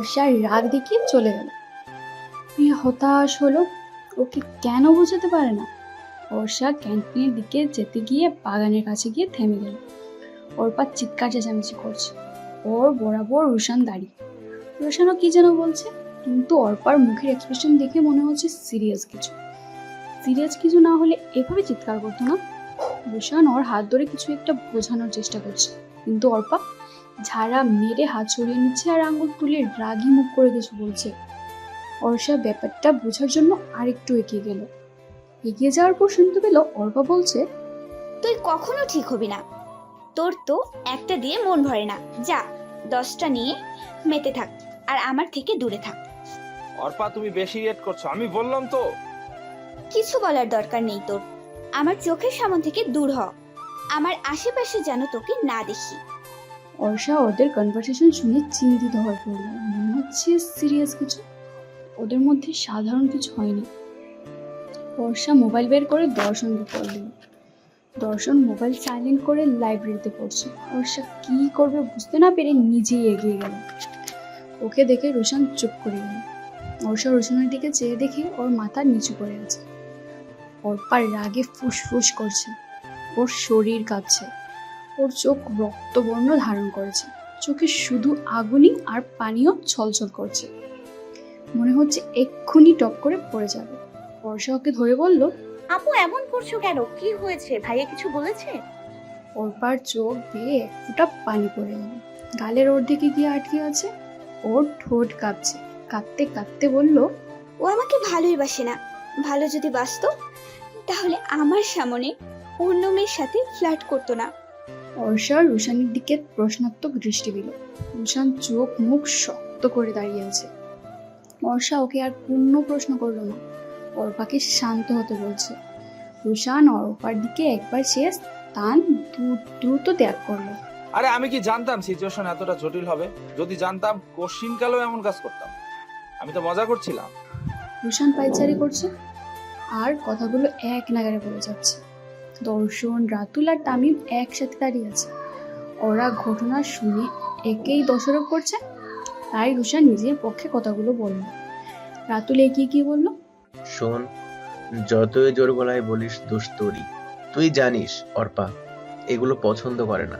অর্ষা রাগ দেখিয়ে চলে গেল। প্রিয়া হতাশ হলো, ওকে কেন বোঝাতে পারে না? অর্ষা ক্যান্টিনের দিকে যেতে গিয়ে বাগানের কাছে গিয়ে থেমে গেল। অর্পা চিৎকার চেঁচামেচি করছে। ওর বরাবর রুশান দাঁড়িয়ে। রুশানও কি যেন বলছে, কিন্তু অর্পার মুখের এক্সপ্রেশন দেখে মনে হচ্ছে সিরিয়াস কিছু। সিরিয়াস কিছু না হলে এভাবে চিৎকার করতো না? রুশান ওর হাত ধরে কিছু একটা বোঝানোর চেষ্টা করছে, কিন্তু অর্পা ঝাড়া মেরে হাত সরিয়ে নিচ্ছে আর আঙুল তুলে রাগি মুখ করে কিছু বলছে। অর্ষা ব্যাপারটা বোঝার জন্য আরেকটু এগিয়ে গেল। এগিয়ে যাওয়ার পর শুনতে পেল অর্পা বলছে তুই কখনো ঠিক হবি না। তোর তো একটা দিয়ে মন ভরে না। যা দশটা নিয়ে মেতে থাক আর আমার থেকে দূরে থাক। অর্পা তুমি বেশি রিয়েট করছ আমি বললাম তো। কিছু বলার দরকার নেই তোর। আমার চোখের সামন থেকে দূর হ। আমার আশেপাশে যেন তোকে না দেখি। অর্ষা ওদের কনভারসেশন শুনে চিন্তিত হয়ে পড়ল। মনে হচ্ছে সিরিয়াস কিছু? ওদের মধ্যে সাধারণ কিছু হয়নি। অর্ষা মোবাইল বের করে দর্শনকে কল দিল দর্শন মোবাইল সাইলেন্ট করে লাইব্রেরিতে পড়ছে। অর্ষা কি করবে বুঝতে না পেরে নিজেই এগিয়ে গেল। ওকে দেখে রোশন চুপ করে গেল। অর্ষা রোশনের দিকে চেয়ে দেখে ওর মাথা নিচু করে আছে। অর্পার রাগে ফুসফুস করছে। ওর শরীর কাঁপছে। ওর চোখ রক্তবর্ণ ধারণ করেছে। চোখে শুধু আগুনই আর পানিও ছলছল করছে। মনে হচ্ছে এক্ষুনি টপ করে পড়ে যাবে। বর্ষা ওকে ধরে বলল আপু এমন করছ কেন? কি হয়েছে? ভাইয়া কিছু বলেছে? ওরপার চোখ দিয়ে এক ফোঁটা পানি পড়ে গেল গালের অর্ধেকে গিয়ে আটকে আছে। ওর ঠোঁট কাঁপছে। কাঁপতে কাঁপতে বলল ও আমাকে ভালোই বাসে না। ভালো যদি বাসতো তাহলে আমার সামনে অন্য মেয়ের সাথে ফ্ল্যাট করতো না। অর্ষা রুশানের দিকে প্রশ্নাত্মক দৃষ্টি দিল। রুশান চোখ মুখ শক্ত করে দাঁড়িয়ে আছে। অর্ষা ওকে আর পূর্ণ প্রশ্ন করল না। অর্পাকে শান্ত হতে বলছে। রুশান অর্পার দিকে একবার শেষ তান দ্রুত ত্যাগ করল। আরে আমি কি জানতাম সিচুয়েশন এতটা জটিল হবে? যদি জানতাম কোশ্চিন কালেও এমন কাজ করতাম। আমি তো মজা করছিলাম। রুশান পাইচারি করছে আর কথাগুলো এক নাগারে বলে যাচ্ছে। দর্শন রাতুল আর তামিম একসাথে দাঁড়িয়ে আছে। ওরা ঘটনা শুনে একেই দোষারোপ করছে তাই রুশান নিজের পক্ষে কথাগুলো বলল। রাতুল এগিয়ে কি বলল শোন যতই জোর গলায় বলিস দোষ তোরই। তুই জানিস অর্পা এগুলো পছন্দ করে না।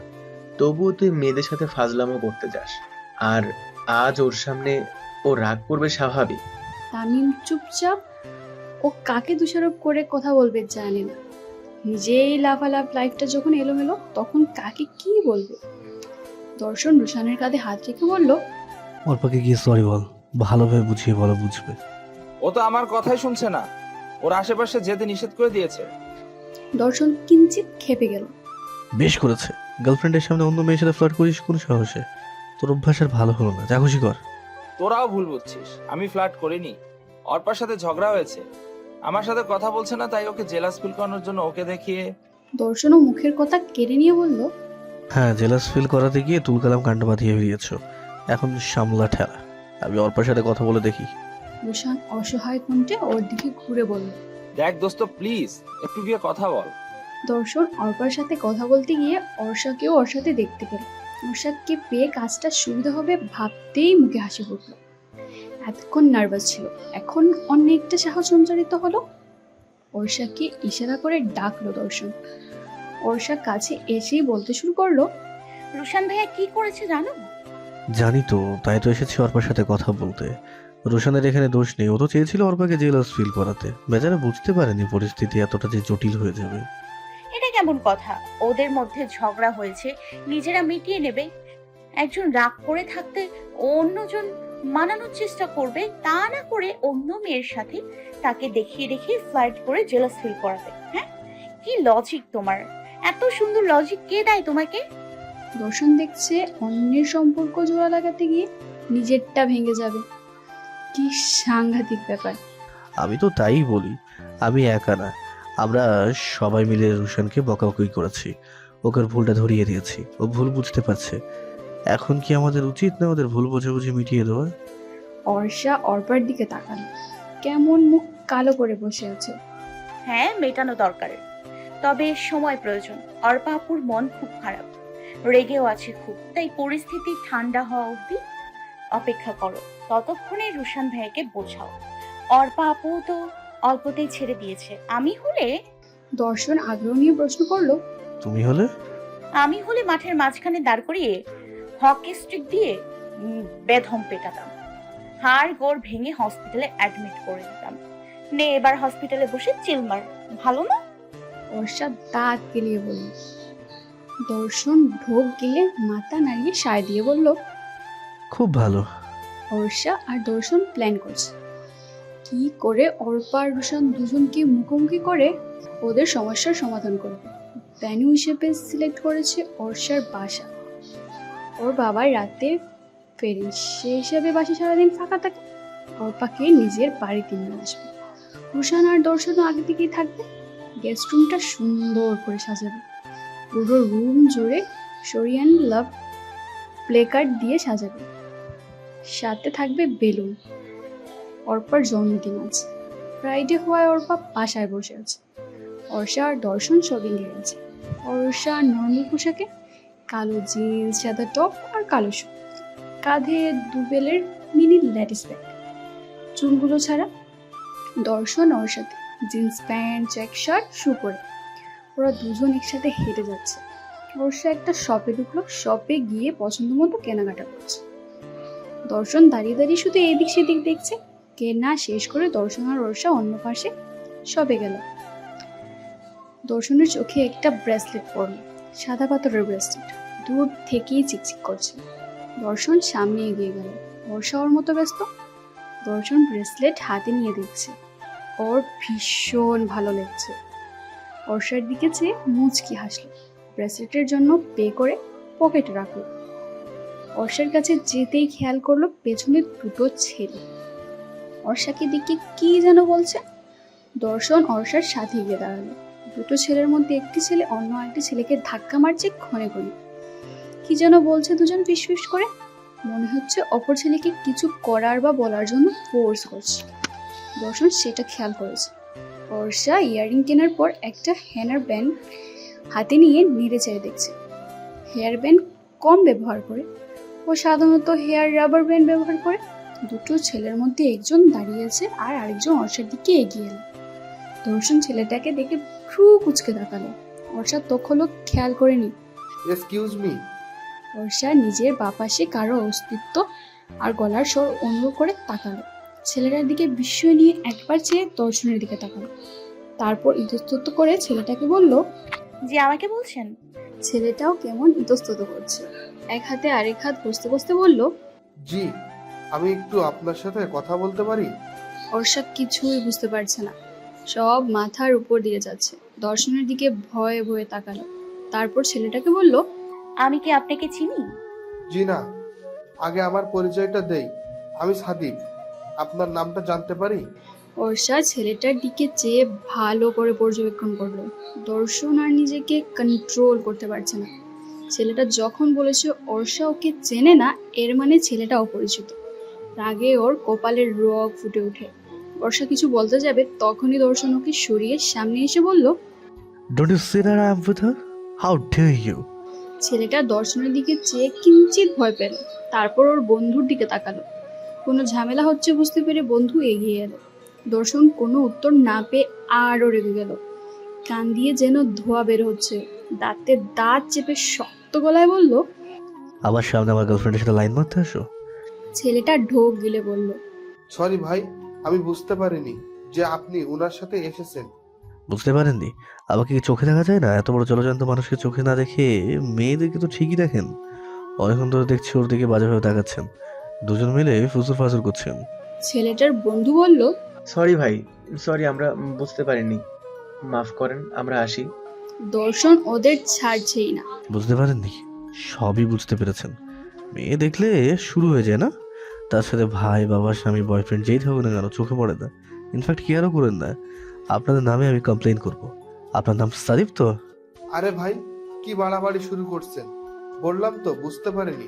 তবুও তুই মেয়েদের সাথে ফাজলামো করতে যাস। আর আজ ওর সামনে ও রাগ করবে স্বাভাবিক। তামিম চুপচাপ ও কাকে দোষারোপ করে কথা বলবে জানে না। নিজেই লাফালাফ লাইফটা যখন এলোমেলো তখন কাকে কি বলবে? দর্শন রুশানের কাঁধে হাত রেখে বলল অর্পাকে গিয়ে সরি বল ভালোভাবে বুঝিয়ে বলো বুঝবে। ও তো আমার কথাই শুনছে না। ওর আশেপাশে যেতে নিষেধ করে দিয়েছে। দর্শন কিঞ্চিত খেপে গেল। বেশ করেছে। গার্লফ্রেন্ডের সামনে অন্য মেয়ের সাথে ফ্লার্ট করিস কোন সাহসে? তোর অভ্যাস আর ভালো হলো না। যা খুশি কর। তোরাও ভুল বুঝছিস। আমি ফ্ল্যাট করিনি। অর্পার সাথে ঝগড়া হয়েছে। আমার সাথে কথা বলছে না তাই ওকে জেলাস ফিল করানোর জন্য ওকে দেখিয়ে দর্শনও মুখের কথা কেড়ে নিয়ে বলল হ্যাঁ জেলাস ফিল করাতে গিয়ে তুলকালাম কাণ্ড বাঁধিয়ে বেরিয়েছ। এখন সামলা ঠেলা। আমি অর্পার সাথে কথা বলে দেখি। রুশান অসহায় কণ্ঠে ওর দিকে ঘুরে বলল দেখ দোস্ত প্লিজ একটু গিয়ে কথা বল। দর্শন অর্পার সাথে কথা বলতে গিয়ে অর্ষাকেও ওর সাথে দেখতে পেল। অর্ষাকে পেয়ে কাজটা সুবিধা হবে ভাবতেই মুখে হাসি ফুটল। এতক্ষণ নার্ভাস ছিল। এখন অনেকটা সাহস সঞ্চারিত হলো। অর্ষাকে ইশারা করে ডাকলো দর্শন। অর্ষা কাছে এসেই বলতে শুরু করল রুশান ভাইয়া কি করেছে জানো? জানি তো তাই তো এসেছি অর্পার সাথে কথা বলতে। রোশানের এখানে দোষ নেই ও তো চেয়েছিল অর্পাকে জেলাস ফিল করাতে। বেচারা বুঝতে পারেনি পরিস্থিতি এতটা যে জটিল হয়ে যাবে। এটা কেমন কথা? ওদের মধ্যে ঝগড়া হয়েছে নিজেরা মিটিয়ে নেবে। একজন রাগ করে থাকতে অন্যজন মানানোর চেষ্টা করবে তা না করে অন্য মেয়ের সাথে তাকে দেখিয়ে দেখিয়ে ফ্লাইট করে জেলাস ফিল করাবে। হ্যাঁ? কি লজিক তোমার? এত সুন্দর লজিক কে দেয় তোমাকে? দর্শন দেখছে অন্যের সম্পর্ক জোড়া লাগাতে গিয়ে নিজেরটা ভেঙে যাবে। কি সাংঘাতিক ব্যাপার। আমি তো তাই বলি আমি একা না। আমরা সবাই মিলে রুশানকে বকাবকি করেছি। ওকে ভুলটা ধরিয়ে দিয়েছি। ও ভুল বুঝতে পারছে। এখন কি আমাদের উচিত না ওদের ভুল বুঝে বুঝে মিটিয়ে দেওয়া? অর্ষা অর্পার দিকে তাকান কেমন মুখ কালো করে বসে আছে। হ্যাঁ মেটানো দরকার। তবে সময় প্রয়োজন। অর্পা আপুর মন খুব খারাপ। রেগেও আছে খুব। তাই পরিস্থিতি ঠান্ডা হওয়া অবধি অপেক্ষা করো। ততক্ষণে রুশান ভাইকে বোঝাও। অর্পা আপু তো অল্পতেই ছেড়ে দিয়েছে। আমি হলে? দর্শন আগ্রহ নিয়ে প্রশ্ন করল। তুমি হলে? আমি হলে মাঠের মাঝখানে দাঁড় করিয়ে হকি স্টিক দিয়ে বেধম পেটাতাম। হাড় গোড় ভেঙে হসপিটালে অ্যাডমিট করে দিতাম। নে এবার হসপিটালে বসে চিলমার ভালো না? অর্ষা দাঁত গেলিয়ে বলল। দর্শন ঢোক গিলে মাথা নাড়িয়ে সায় দিয়ে বলল খুব ভালো। অর্ষা আর দর্শন প্ল্যান করছে। কি করে অর্পা আর রুশান দুজনকে মুখোমুখি করে ওদের সমস্যার সমাধান করবে। ভ্যানু হিসেবে সিলেক্ট করেছে অর্ষার বাসা। ওর বাবার রাতে ফেরি সে হিসাবে বাসা সারাদিন ফাঁকা থাকে। অর্পাকে নিজের বাড়িতে নিয়ে আসবে। রুশান আর দর্শনও আগে থেকেই থাকবে। গেস্ট রুমটা সুন্দর করে সাজাবে। পুরো রুম জুড়ে শরিয়ান লাভ প্লেকার্ড দিয়ে সাজাবে। সাথে থাকবে বেলুন। অর্পার জন্মদিন আছে। ফ্রাইডে হওয়ায় অর্পা বাসায় বসে আছে। অর্ষা আর দর্শন শপিং এ গেছে অর্ষা নর্মাল পোশাকে কালো জিন্স সাদা টপ আর কালো শু কাঁধে দুবেলের মিনি ল্যাটিস ব্যাগ চুলগুলো ছাড়া দর্শন ওর সাথে। Jeans pant check shirt shoe পরে। ওরা দুজন একসাথে হেঁটে যাচ্ছে। অর্ষা একটা শপে ঢুকলো। শপে গিয়ে পছন্দ মতো কেনাকাটা করছে। দর্শন দাঁড়িয়ে দাঁড়িয়ে শুধু এদিক সেদিক দেখছে। কেনা শেষ করে দর্শন আর অর্ষা অন্য পাশে শপে গেল। দর্শনের চোখে একটা ব্রেসলেট পড়ল সাদা পাথরের ব্রেসলেট দূর থেকেই চিকচিক করছে। দর্শন সামনে এগিয়ে গেল। বর্ষা ওর মতো ব্যস্ত? দর্শন ব্রেসলেট হাতে নিয়ে দেখছে। ওর ভীষণ ভালো লাগছে। অর্ষার দিকে চেয়ে মুচকি হাসলো। ব্রেসলেটের জন্য পে করে পকেটে রাখল। অর্ষার কাছে যেতেই খেয়াল করল পেছনে দুটো ছেলে। অর্ষাকে দিকে কি যেন বলছে? দর্শন অর্ষার সাথে গিয়ে দাঁড়াল। দুটো ছেলের মধ্যে একটি ছেলে অন্য একটি ছেলেকে ধাক্কা মারছে ক্ষণে ক্ষণে। কি যেন বলছে দুজন ফিস করে? মনে হচ্ছে অপর ছেলেকে কিছু করার বা বলার জন্য ফোর্স করছে। দর্শন সেটা খেয়াল করেছে। অর্ষা ইয়াররিং কেনার পর একটা হ্যানার ব্যান্ড হাতে নিয়ে নেড়ে চেড়ে দেখছে। হেয়ার ব্যান্ড কম ব্যবহার করে। ও সাধারণত হেয়ার রাবার ব্যান্ড ব্যবহার করে। দুটো ছেলের মধ্যে একজন দাঁড়িয়ে আছে আর আরেকজন অর্ষার দিকে এগিয়ে এলো। দর্শন ছেলেটাকে দেখে ভ্রু কুচকে তাকালো। অর্ষা তখনও খেয়াল করেনি। এক্সকিউজ মি অর্ষা নিজের বাপাশে কারও অস্তিত্ব আর গলার স্বর অনুভব করে তাকালো। ছেলেটার দিকে বিস্ময় নিয়ে একবার চেয়ে দর্শনের দিকে তাকালো। তারপর ইতস্তত করে ছেলেটাকে বলল যে আমাকে বলছেন? ছেলেটাও কেমন ইতস্তত করছে। এক হাতে আরেক হাত বসতে বসতে বলল জি আমি একটু আপনার সাথে কথা বলতে পারি? অর্ষা কিছুই বুঝতে পারছে না। সব মাথার উপর দিয়ে যাচ্ছে। দর্শনের দিকে ভয়ে ভয়ে তাকালো। তারপর ছেলেটাকে বলল আমি কি আপনাকে চিনি? জি না। আগে আমার পরিচয়টা দেই। আমি সাদিক। আপনার নামটা জানতে পারি? অর্ষা ছেলেটার দিকে চেয়ে ভালো করে পর্যবেক্ষণ করল। দর্শন আর নিজেকে কন্ট্রোল করতে পারছে না। ছেলেটা যখন বলেছে অর্ষা ওকে চেনে না এর মানে ছেলেটা অপরিচিত। রাগে ওর কপালের রগ ফুটে ওঠে। বর্ষা কিছু বলতে যাবে তখনই দর্শন ওকে সরিয়ে সামনে এসে বলল don't you see that I with how dare you ছেলেটা দর্শনের দিকে চেয়ে কিঞ্চিত ভয় পেল। তারপর ওর বন্ধুর দিকে তাকালো। কোনো ঝামেলা হচ্ছে বুঝতে পেরে বন্ধু এগিয়ে এলো। দর্শন কোনো উত্তর না পেয়ে আরও রেগে গেল। কান দিয়ে যেন ধোয়া বের হচ্ছে। দাঁতে দাঁত চেপে শক্ত গলায় বলল আমার সামনে আমার গার্লফ্রেন্ডের সাথে লাইন মারতে আসো? ছেলেটা ঢোক গিলে বলল সরি ভাই আমি বুঝতে পারিনি যে আপনি ওনার সাথে এসেছেন। বুঝতে পারেননি? আমাকে কি চোখে দেখা যায় না? এত বড় জলজান্ত মানুষকে চোখে না দেখে মেয়েদেরকে তো ঠিকই দেখেন। অনেকক্ষণ ধরে দেখছি ওর দিকে বাজেভাবে তাকাচ্ছেন। দুজন মিলে ফুসুর ফাসুর করছেন। ছেলেটার বন্ধু বলল সরি ভাই সরি আমরা বুঝতে পারিনি। মাফ করেন আমরা আসি। দর্শন ওদের ছাড়ছেই না। বুঝতে পারেননি? সবই বুঝতে পেরেছেন। মেয়ে দেখলে শুরু হয়ে যায় না? তার সাথে ভাই বাবা স্বামী বয়ফ্রেন্ড যেই থাকুক না কেন চোখে পড়ে না। ইনফ্যাক্ট কেয়ারও করেন না। আপনাদের নামে আমি কমপ্লেন করব। আপনার নাম সারিফ তো? আরে ভাই কি বাড়াবাড়ি শুরু করছেন? বললাম তো বুঝতে পারিনি।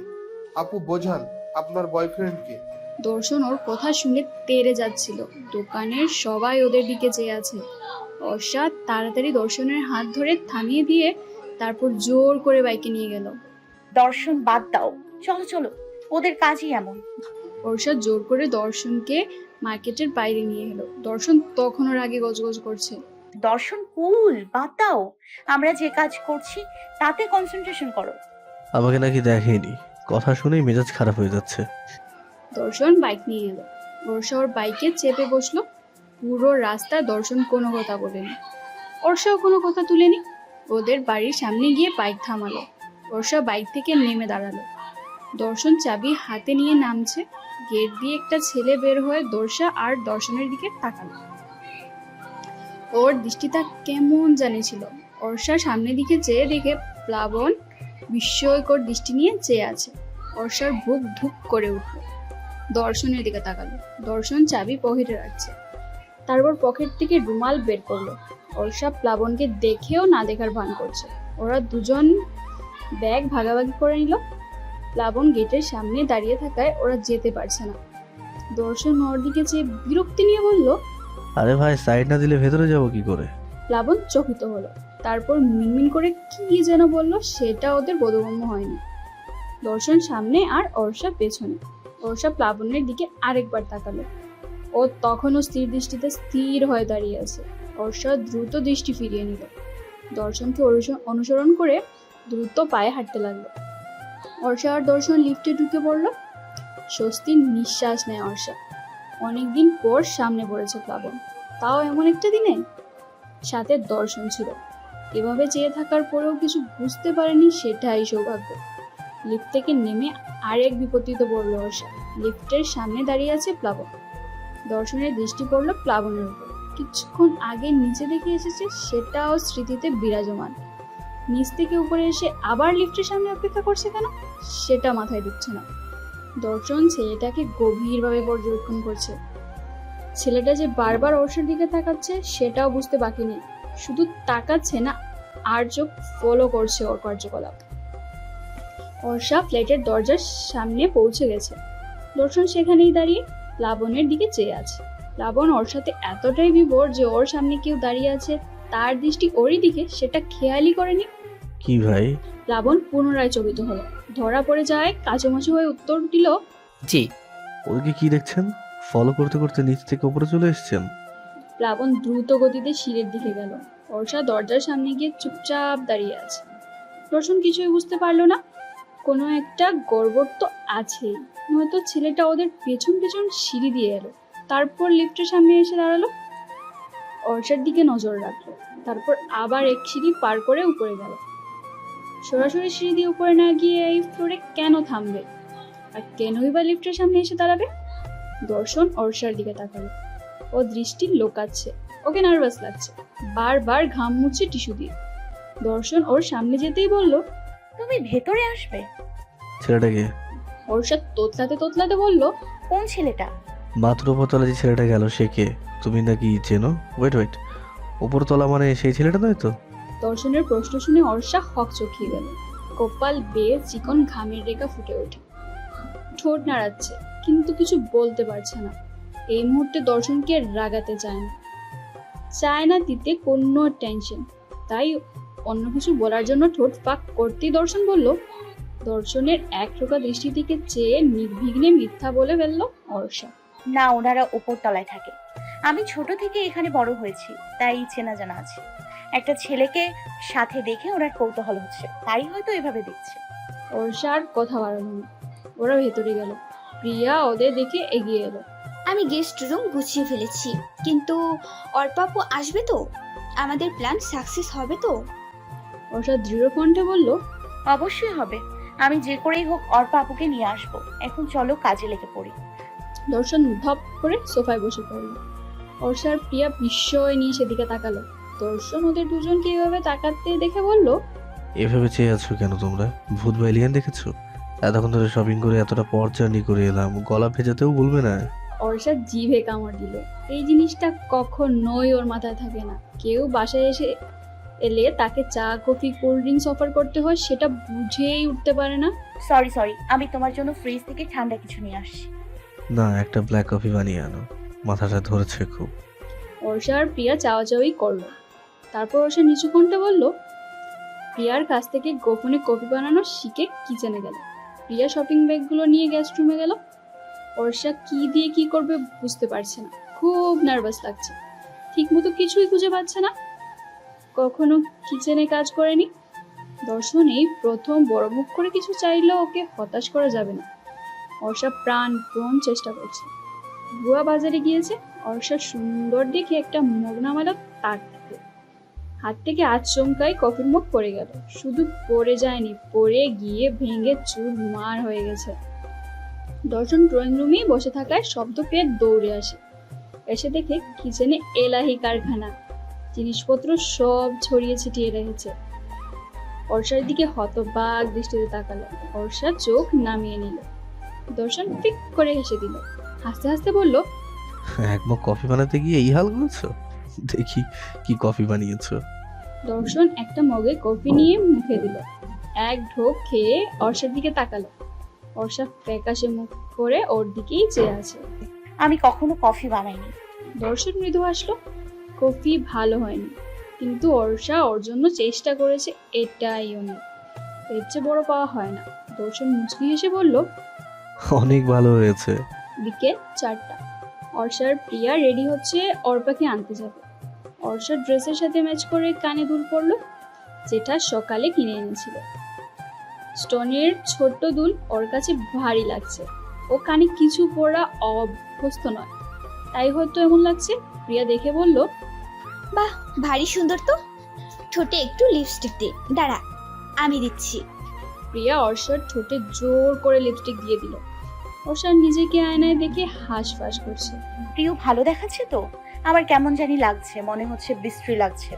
আপু বোঝান আপনার বয়ফ্রেন্ডকে। দর্শন ওর কথা শুনে তেড়ে যাচ্ছিল। দোকানের সবাই ওদের দিকে চেয়ে আছে। অর্ষা তাড়াতাড়ি দর্শনের হাত ধরে থামিয়ে দিয়ে তারপর জোর করে বাইকে নিয়ে গেল। দর্শন বাদ দাও। চলো চলো। ওদের কাজই এমন। অর্ষা জোর করে দর্শনকে মার্কেটের বাইরে নিয়ে এলো। দর্শন তখন ওর আগে গজগজ করছে। দর্শন কুল বাদ দাও আমরা যে কাজ করছি তাতে কনসেন্ট্রেশন করো। আমাকে নাকি দেখেনি। কথা শুনেই মেজাজ খারাপ হয়ে যাচ্ছে। দর্শন বাইক নিয়ে এলো। বর্ষা ওর বাইকে চেপে বসল। পুরো রাস্তায় দর্শন কোনো কথা বলেনি। অর্ষাও কোনো কথা তুলেনি। ওদের বাড়ির সামনে গিয়ে বাইক থামালো। বর্ষা বাইক থেকে নেমে দাঁড়াল। দর্শন চাবি হাতে নিয়ে নামছে। গেট দিয়ে একটা ছেলে বের হয়ে দর্শা আর দর্শনের দিকে তাকালো। ওর দৃষ্টিটা কেমন জানিছিল অর্ষা সামনের দিকে চেয়ে দেখে প্লাবন বিস্ময়কর দৃষ্টি নিয়ে চেয়ে আছে। অর্ষার বুক ধুক করে উঠল। দর্শনের দিকে তাকালো। দর্শন চাবি পকেটে রাখছে। তারপর পকেট থেকে রুমাল বের করল। অর্ষা প্লাবনকে দেখেও না দেখার ভান করছে। ওরা দুজন ব্যাগ ভাগাভাগি করে নিল। প্লাবন গেটের সামনে দাঁড়িয়ে থাকায় ওরা যেতে পারছে না। দর্শন ওর দিকে চেয়ে বিরক্তি নিয়ে বলল আরে ভাই সাইড না দিলে ভেতরে যাব কি করে? প্লাবন চকিত হলো। তারপর মিনমিন করে কি যেন বলল, সেটা ওদের বোধগম্য হয়নি। দর্শন সামনে আর অর্ষা পেছনে। অর্ষা প্লাবনের দিকে আরেকবার তাকালো। ও তখনও স্থির দৃষ্টিতে স্থির হয়ে দাঁড়িয়ে আছে। অর্ষা দ্রুত দৃষ্টি ফিরিয়ে নিল। দর্শনকে অনুস- অনুসরণ করে দ্রুত পায়ে হাঁটতে লাগল। অর্ষা আর দর্শন লিফটে ঢুকে পড়ল। স্বস্তির নিঃশ্বাস নেয় অর্ষা। অনেকদিন পর সামনে পড়েছে প্লাবন তাও এমন একটা দিনে? সাথে দর্শন ছিল। এভাবে চেয়ে থাকার পরেও কিছু বুঝতে পারেনি সেটাই সৌভাগ্য। লিফট থেকে নেমে আরেক বিপত্তিতে পড়ল অর্ষা। লিফটের সামনে দাঁড়িয়ে আছে প্লাবন। দর্শনের দৃষ্টি পড়ল প্লাবনের উপর। কিছুক্ষণ আগে নিচে দেখে এসেছে সেটাও স্মৃতিতে বিরাজমান। নিচ থেকে উপরে এসে আবার লিফটের সামনে অপেক্ষা করছে কেন? সেটা মাথায় ঢুকছে না। দর্শন ছেলেটাকে গভীরভাবে পর্যবেক্ষণ করছে। ছেলেটা যে বারবার অর্ষের দিকে তাকাচ্ছে সেটাও বুঝতে বাকি নেই। শুধু তাকাচ্ছে না আর চোখ ফলো করছে ওর কার্যকলাপ। অর্ষা ফ্ল্যাটের দরজার সামনে পৌঁছে গেছে। দর্শন সেখানেই দাঁড়িয়ে লাবণের দিকে চেয়ে আছে। লাবণ ওর সাথে এতটাই বিভোর যে ওর সামনে কেউ দাঁড়িয়ে আছে তার দৃষ্টি ওরই দিকে সেটা খেয়ালই করেনি। কি ভাই? প্লাবন পুনরায় চকিত হলো। ধরা পড়ে যায় কাচুমাচু হয়ে উত্তর দিল জি। ওদিকে কি দেখছেন? ফলো করতে করতে নিচ থেকে উপরে চলে এসেছেন। প্লাবন দ্রুত গতিতে শিরের দিকে গেল। অর্ষা দরজার সামনে গিয়ে চুপচাপ দাঁড়িয়ে আছে। দর্শন কিছুই বুঝতে পারল না। কোনো একটা গড়বড় তো আছেই। নয়তো ছেলেটা ওদের পেছন পেছন সিঁড়ি দিয়ে এলো। তারপর লিফটের সামনে এসে দাঁড়াল। অর্ষার দিকে নজর রাখল। তারপর আবার এক সিঁড়ি পার করে উপরে গেল। সরাসরি সিঁড়ি দিয়ে উপরে না গিয়ে এই ফ্লোরে কেন থামবে? আর কেনই বা লিফটের সামনে এসে দাঁড়াবে? দর্শন অর্ষার দিকে তাকালো। ও দৃষ্টি লোকাচ্ছে ওকে নার্ভাস লাগছে। বারবার ঘাম মুছছে টিস্যু দিয়ে। দর্শন ওর সামনে যেতেই বলল তুমি ভেতরে আসবে? ছেলেটাকে অর্ষা তোতলাতে তোতলাতে বলল কোন ছেলেটা? মাত্র উপরতলা যে ছেলেটা গেল সে কে? তুমি নাকি চেনো? ওয়েট ওয়েট উপরতলা মানে সেই ছেলেটা নয় তো? দর্শনের প্রশ্ন শুনে অর্ষা হক চকিয়ে গেল। কপাল বেয়ে চিকন ঘামের রেখা ফুটে ওঠে। ঠোঁট নাড়াচ্ছে, কিন্তু কিছু বলতে পারছে না। এই মুহূর্তে দর্শনকে রাগাতে চায় না। চায় না দিতে কোনো টেনশন তাই অন্য কিছু বলার জন্য ঠোঁট পাক করতেই দর্শন বলল, দর্শনের একরোকা দৃষ্টি থেকে চেয়ে নির্বিঘ্নে মিথ্যা বলে ফেলল অর্ষা। না, ওনারা উপর তলায় থাকে। আমি ছোট থেকে এখানে বড় হয়েছি, তাই চেনা জানা আছে। একটা ছেলেকে সাথে দেখে ওনার কৌতূহল হচ্ছে। তাই হয়তো এভাবে দেখছে। আর কথা বাড়ালো না। ওরা ভেতরে গেল। প্রিয়া ওদের দেখে এগিয়ে এলো। আমি গেস্ট রুম গুছিয়ে ফেলেছি কিন্তু অর্পাপু আসবে তো? আমাদের প্ল্যান সাকসেস হবে তো? অর্ষা দৃঢ় কণ্ঠে বলল অবশ্যই হবে। আমি যে করেই হোক অর্পা আপুকে নিয়ে আসব। এখন চলো কাজে লেগে পড়ি। দর্শন ধপ করে সোফায় বসে পড়ল। অর্ষার প্রিয়া বিস্ময় নিয়ে সেদিকে তাকালো। দর্শন ওদের দুজনকে এভাবে তাকাতে দেখে বলল এভাবে চেয়ে আছো কেন তোমরা? ভূত বা এলিয়ান দেখেছ? এতক্ষণ ধরে শপিং করে এতটা পর জার্নি করে এলাম গলা ভেজাতেও বলবে না। অর্ষা জিভে কামড় দিল। এই জিনিসটা কখন কখনোই ওর মাথায় থাকে না। কেউ বাসায় এসে এলে তাকে চা কফি কোল্ড ড্রিঙ্কস অফার করতে হয় সেটা বুঝেই উঠতে পারে না। সরি সরি আমি তোমার জন্য ফ্রিজ থেকে ঠান্ডা কিছু নিয়ে আসছি। না একটা ব্ল্যাক কফি বানিয়ে আনো। মাথাটা ধরেছে খুব। অর্ষা আর প্রিয়া চাওয়া চাওয়ি করল। তারপর অর্ষা নিচু কণ্ঠে বলল, প্রিয়ার কাছ থেকে গোপনে কফি বানানো শিখে কিচেনে গেল? প্রিয়া শপিং ব্যাগগুলো নিয়ে গেস্ট রুমে গেল। অর্ষা কি দিয়ে কি করবে বুঝতে পারছে না। খুব নার্ভাস লাগছে। ঠিকমতো কিছুই খুঁজে পাচ্ছে না। কখনো কিচেনে কাজ করেনি। দর্শনে প্রথম বড় মুখ করে কিছু চাইলেও ওকে হতাশ করা যাবে না। অর্ষা প্রাণপণ চেষ্টা করছে। বুয়া বাজারে গিয়েছে। অর্ষা সুন্দর দেখে একটা মগ নামালো তার থেকে হাত থেকে আচমকাই কফির মুখ পড়ে গেল। শুধু পড়ে যায়নি, পড়ে গিয়ে ভেঙে চুর মার হয়ে গেছে। দর্শন ড্রয়িং রুমেই বসে থাকায় শব্দ পেয়ে দৌড়ে আসে। এসে দেখে কিচেনে এলাহি কারখানা। জিনিসপত্র সব ছড়িয়ে ছিটিয়ে রেখেছে। অর্ষার দিকে হতবাক দৃষ্টিতে তাকালো। অর্ষা চোখ নামিয়ে নিল। দর্শন পিক করে হেসে দিল। হাসতে হাসতে বলল, এক মগ কফি বানাতে গিয়ে এই হাল করেছ দেখি কি কফি বানিয়েছো? দর্শন একটা মগে কফি নিয়ে মুখে দিল। এক ঢোক খেয়ে অর্ষার দিকে তাকালো। অর্ষা ফ্যাকাশে মুখ করে ওর দিকেই চেয়ে আছে। আমি কখনো কফি বানাইনি। দর্শন মৃদু আসলো কফি ভালো হয়নি কিন্তু অর্ষা ওর জন্য চেষ্টা করেছে এটাই অনেক। এর চেয়ে বড় পাওয়া হয় না। দর্শন মুচকি হেসে বলল অনেক ভালো হয়েছে। বিকেল চারটা। অর্ষার প্রিয়া রেডি হচ্ছে অর্পাকে আনতে যাবে। অর্ষার ড্রেসের সাথে ম্যাচ করে কানে দুল পরলো যেটা সকালে কিনে এনেছিল। স্টোনের ছোট্ট দুল ওর কাছে ভারী লাগছে। ও কানে কিছু পরা অভ্যস্ত নয়। তাই হয়তো এমন লাগছে প্রিয়া দেখে বলল বাহ ভারী সুন্দর তো। ঠোঁটে একটু লিপস্টিক দে দাঁড়া আমি দিচ্ছি। প্রিয়া অর্ষার ঠোঁটে জোর করে লিপস্টিক দিয়ে দিল। অর্ষা নিজেকে আয়নায় দেখে হাঁসফাঁস করছে। প্রিয় ভালো দেখাচ্ছে তো? আমার কেমন জানি লাগছে মনে হচ্ছে বিশ্রী লাগছে।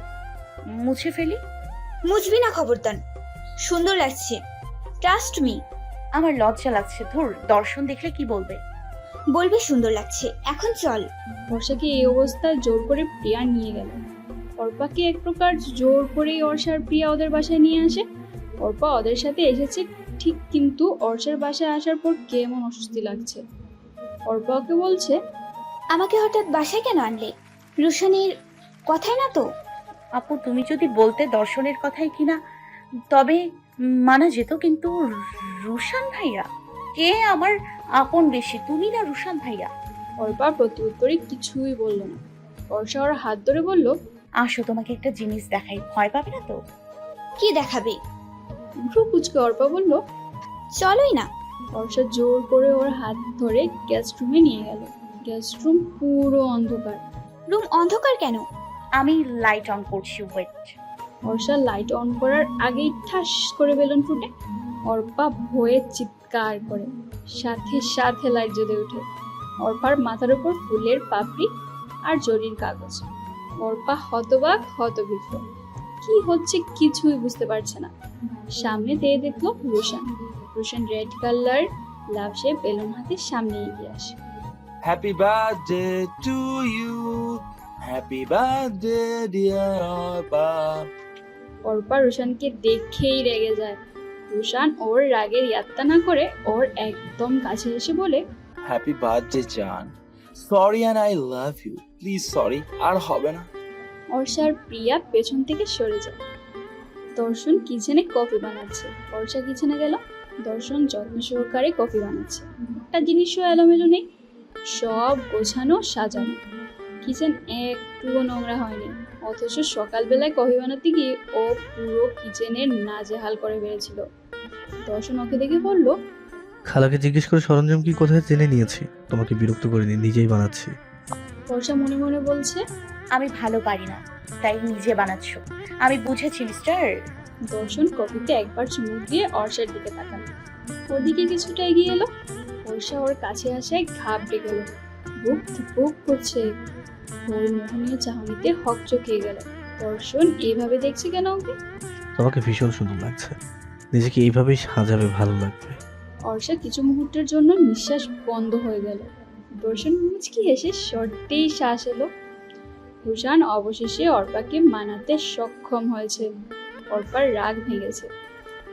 মুছে ফেলি? মুছবি না খবরদার। সুন্দর লাগছে। ট্রাস্ট মি আমার লজ্জা লাগছে ধুর দর্শন দেখলে কি বলবে? বলবি সুন্দর লাগছে। এখন চল। বর্ষাকে এই অবস্থায় জোর করে প্রিয়া নিয়ে গেল। অর্পাকে এক প্রকার জোর করেই অর্ষার প্রিয়া ওদের বাসায় নিয়ে আসে। অর্পা ওদের সাথে এসেছে ঠিক কিন্তু অর্ষার বাসায় আসার পর কেমন অস্বস্তি লাগছে। অর্পা ওকে বলছে আমাকে হঠাৎ বাসায় কেন আনলে? রুশানের কথাই না তো? আপু তুমি যদি বলতে দর্শনের কথাই কিনা তবে মানা যেত কিন্তু রুশান ভাইয়া। কে আমার আপন বেশি তুমি না রুশান ভাইয়া? অর্পা প্রতি উত্তরে কিছুই বলল না। অর্ষা ওর হাত ধরে বলল আসো তোমাকে একটা জিনিস দেখাই। ভয় পাবে না তো? কি দেখাবে? ভ্রু কুচকে অর্পা বলল চলোই না। অর্ষা জোর করে ওর হাত ধরে গ্যাস রুমে নিয়ে গেল। গ্যাস রুম পুরো অন্ধকার। রুম অন্ধকার কেন? আমি লাইট অন করছি ওয়েট অর্ষা লাইট অন করার আগেই ঠাস করে বেলুন ফুটে। অর্পা ভয়ে চিৎকার করে। সাথে সাথে লাইট জ্বলে ওঠে। অর্পার মাথার উপর ফুলের পাপড়ি আর জরির কাগজ। অর্পা হতবাক হতবিহ্ব কি হচ্ছে কিছুই বুঝতে পারছে না। সামনে তেয়ে দেখল Roshan. Roshan red colour love সে বেলুন হাতে সামনে এগিয়ে আসে। Happy birthday to you happy birthday dear Arpa Arpa রোশানকে দেখেই রেগে যায়। রোশান ওর রাগের ইয়াত্তা না করে ওর একদম কাছে এসে বলে হ্যাপি বার্থডে জান। Sorry and I love you please sorry আর হবে না। অর্ষার প্রিয়া পেছন থেকে সরে যায়। দর্শন কিচেনে কফি বানাচ্ছে। অর্ষা কিচেনে গেল। দর্শন যত্ন সহকারে কফি বানাচ্ছে। একটা জিনিসও এলোমেলো নেই। সব গোছানো সাজানো। কিচেন একটুও নোংরা হয়নি। অথচ সকালবেলায় কফি বানাতে গিয়ে ও পুরো কিচেনের নাজেহাল করে বেড়েছিল দর্শন ওকে দেখে বলল খালাকে জিজ্ঞেস করে সরঞ্জাম কি কোথায় জেনে নিয়েছি? তোমাকে বিরক্ত করিনি নিজেই বানাচ্ছি। বর্ষা মনে মনে বলছে আমি ভালো পারি না তাই নিজে বানাচ্ছ। আমি বুঝেছি মিস্টার। দর্শন কফিতে একবার চুমুক দিয়ে অর্ষার দিকে তাকালো। ওদিকে কিছুটা এগিয়ে এলো। অর্ষা ওর কাছে আসায় ঘাবড়ে গেল। বুক বুক করছে। ওর মোহনীয় চাহনিতে হক চকিয়ে গেল। দর্শন এইভাবে দেখছে কেন ওকে? তোমাকে ভীষণ সুন্দর লাগছে। নিজেকে এইভাবেই সাজাবে ভালো লাগবে। অর্ষা কিছু মুহূর্তের জন্য নিঃশ্বাস বন্ধ হয়ে গেল। দর্শন মুচকি হেসে সত্যিই শ্বাস এলো। রুশান অবশেষে অর্পাকে মানাতে সক্ষম হয়েছে। অর্পার রাগ ভেঙেছে।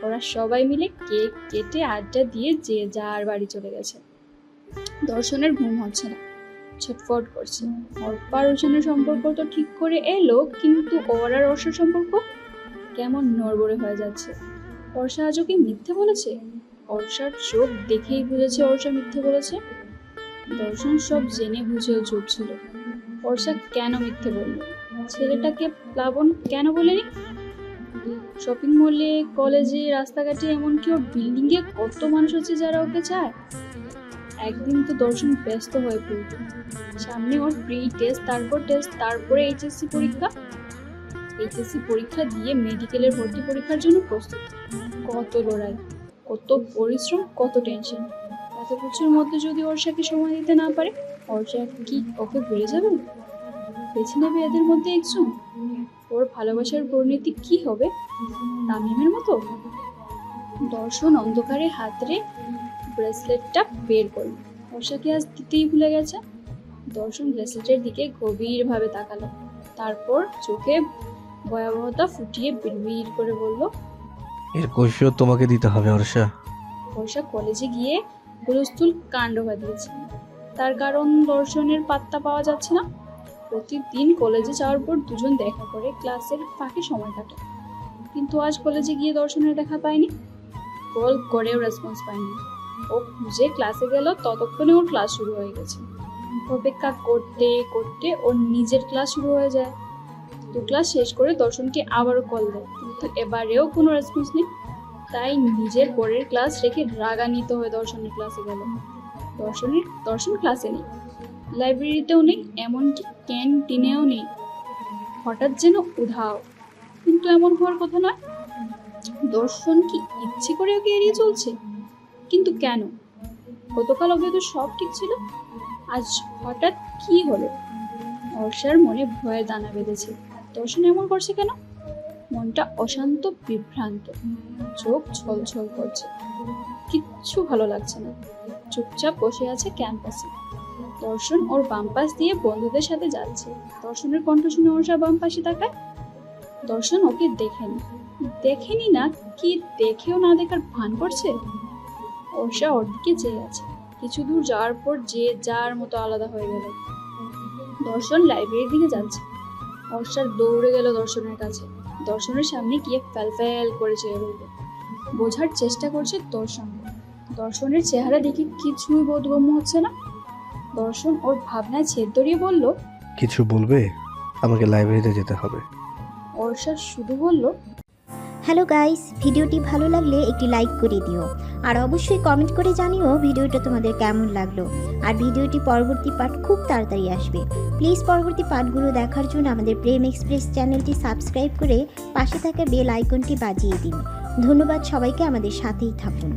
ওরা সবাই মিলে কেক কেটে আড্ডা দিয়ে যে যার বাড়ি চলে গেছে। দর্শনের ঘুম হচ্ছে না, ছটফট করছে। অর্পা রোশনের সম্পর্ক তো ঠিক করে এলো, কিন্তু ওর আর অর্ষার সম্পর্ক কেমন নড়বড়ে হয়ে যাচ্ছে? অর্ষা আজও কি মিথ্যে বলেছে? অর্ষার চোখ দেখেই বুঝেছে অর্ষা মিথ্যে বলেছে। দর্শন সব জেনে বুঝেও চুপ ছিল অর্ষা কেন মিথ্যে বলল? ছেলেটাকে প্লাবন কেন বলেনি? শপিং মলে কলেজে রাস্তাঘাটে, এমনকি ওর বিল্ডিংয়ে কত মানুষ আছে যারা ওকে চায়? একদিন তো দর্শন ব্যস্ত হয়ে পড়বে সামনে ওর প্রি টেস্ট তারপর টেস্ট তারপরে এইচএসসি পরীক্ষা। এইচএসসি পরীক্ষা দিয়ে মেডিকেলের ভর্তি পরীক্ষার জন্য প্রস্তুত। কত লড়াই, কত পরিশ্রম, কত টেনশন এত কিছুর মধ্যে যদি অর্ষাকে সময় দিতে না পারে, অর্ষা কি ওকে ভুলে যাবে? বেছে নেবে এদের মধ্যে একজন? ওর ভালোবাসার পরিণতি কি হবে? তামিমের মতো? দর্শন অন্ধকারে হাতরে ব্রেসলেটটা বের করল। অর্ষাকে আজ দিতেই ভুলে গেছে। দর্শন ব্রেসলেটের দিকে গভীরভাবে তাকালো। তারপর চোখে ভয়াবহতা ফুটিয়ে বিড়বিড় করে বলল এর কৈফিয়ত তোমাকে দিতে হবে অর্ষা। বর্ষা কলেজে গিয়ে হুলস্থুল কাণ্ড বাঁধিয়েছে। তার কারণ দর্শনের পাত্তা পাওয়া যাচ্ছে না। প্রতিদিন কলেজে যাওয়ার পর দুজন দেখা করে, ক্লাসের ফাঁকে সময় কাটায় কিন্তু আজ কলেজে গিয়ে দর্শনের দেখা পায়নি। কল করেও রেসপন্স পায়নি। ও খুঁজে ক্লাসে গেল, ততক্ষণে ওর ক্লাস শুরু হয়ে গেছে। অপেক্ষা করতে করতে ওর নিজের ক্লাস শুরু হয়ে যায়। তো ক্লাস শেষ করে দর্শনকে আবারও কল দেয়। কিন্তু এবারেও কোনো রেসপন্স নেই। তাই নিজের পরের ক্লাস রেখে রাগান্বিত হয়ে দর্শনের ক্লাসে গেল। দর্শনের, দর্শন ক্লাসে নেই। লাইব্রেরিতেও নেই, এমনকি ক্যান্টিনেও নেই। হঠাৎ যেন উধাও। কিন্তু এমন হওয়ার কথা নয়। দর্শন কি ইচ্ছে করে ওকে এড়িয়ে চলছে? কিন্তু কেন? গতকাল অব্দি তো সব ঠিক ছিল। আজ হঠাৎ কি হলো? অর্ষার মনে ভয়ের দানা বেঁধেছে। দর্শন এমন করছে কেন? মনটা অশান্ত, বিভ্রান্ত। চোখ ছলছল করছে। কিচ্ছু ভালো লাগছে না। চুপচাপ বসে আছে ক্যাম্পাসে। দর্শন ওর বাম পাশ দিয়ে বন্ধুদের সাথে যাচ্ছে। দর্শনের কণ্ঠ শুনে ওর বাম পাশে তাকায়। দর্শন ওকে দেখেনি দেখেনি না কি দেখেও না দেখার ভান করছে? অর্ষা ওর দিকে চেয়ে আছে। কিছু দূর যাওয়ার পর যে যার মতো আলাদা হয়ে গেল। দর্শন লাইব্রেরির দিকে যাচ্ছে। অর্ষার দৌড়ে গেল দর্শনের কাছে। দর্শনের সামনে গিয়ে ফ্যাল করে চেয়ে রইল। বোঝার চেষ্টা করছে দর্শন। দর্শনের চেহারা দেখে কিছুই বোধগম্য হচ্ছে না। দর্শন ওর ভাবনায় ছেদ ধরিয়ে বলল কিছু বলবে? আমাকে লাইব্রেরিতে যেতে হবে। অর্ষা শুধু বলল হ্যালো গাইস ভিডিওটি ভালো লাগলে একটি লাইক করে দিও। আর অবশ্যই কমেন্ট করে জানিও ভিডিওটা তোমাদের কেমন লাগল। আর ভিডিওটি পরবর্তী পার্ট খুব তাড়াতাড়ি আসবে। প্লিজ পরবর্তী পার্টগুলো দেখার জন্য আমাদের প্রেম এক্সপ্রেস চ্যানেলটি সাবস্ক্রাইব করে পাশে থাকা বেল আইকনটি বাজিয়ে দিন। ধন্যবাদ সবাইকে আমাদের সাথেই থাকুন।